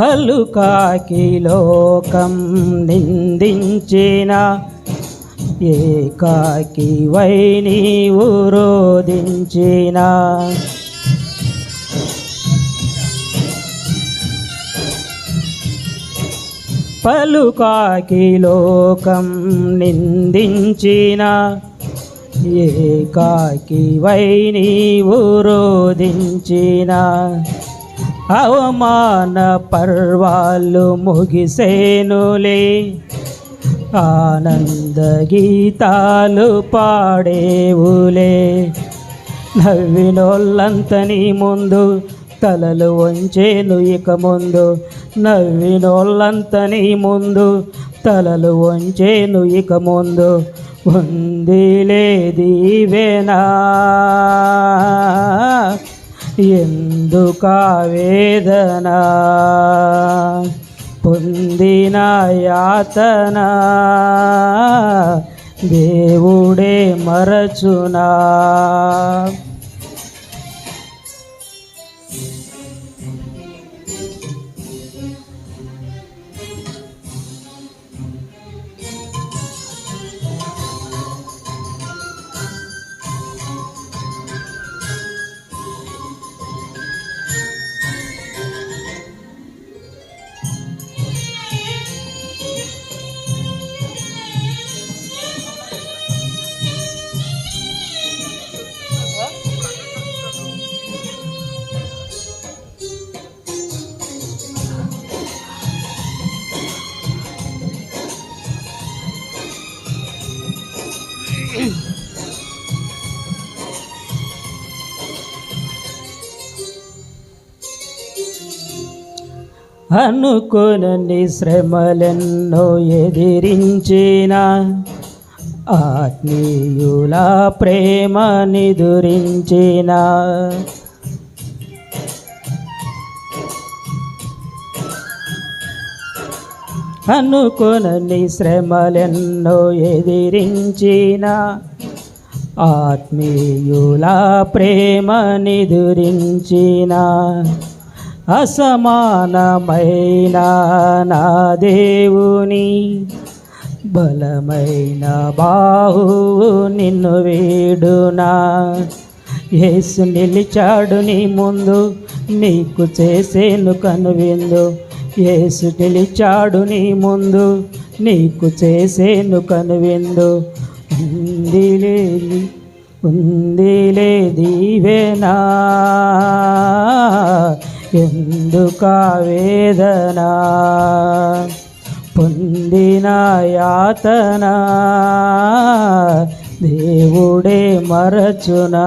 పలుకాకి లోకం నిందించిన ఏకాకి వై నీవు రోధించిన. పలుకాకి లోకం నిందించిన ఏకాకి వై నీవు రోధించిన. అవమాన పర్వాలు ముగిసేనులే. ఆనంద గీతాలు పాడేవులే. నవ్వినోళ్ళంతని ముందు తలలు వంచేను ఇక ముందు. నవ్వినోళ్ళంతని ముందు తలలు వంచేను ఇక ముందు. ఉందిలే దీవెనా ఎందుకా వేదన? పొందిన యాతన. దేవుడే మరచునా? అనుకునని శ్రమలెన్నో ఎదిరించిన ఆత్మీయుల ప్రేమ నిదురించిన అనుకునని శ్రమలెన్నో ఎదిరించిన ఆత్మీయుల ప్రేమ నిదురించిన అసమానమైన నా దేవుని బలమైన బాహువు నిన్ను వేడునా. యేసు నిలిచాడు నీ ముందు నీకు చేసేను కనువిందు. యేసు నిలిచాడు నీ ముందు నీకు చేసేను కనువిందు. ఉందిలే ఉందిలే దీవెనా? ఎందుకా వేదనా? పొందిన యాతన? దేవుడే మరచునా?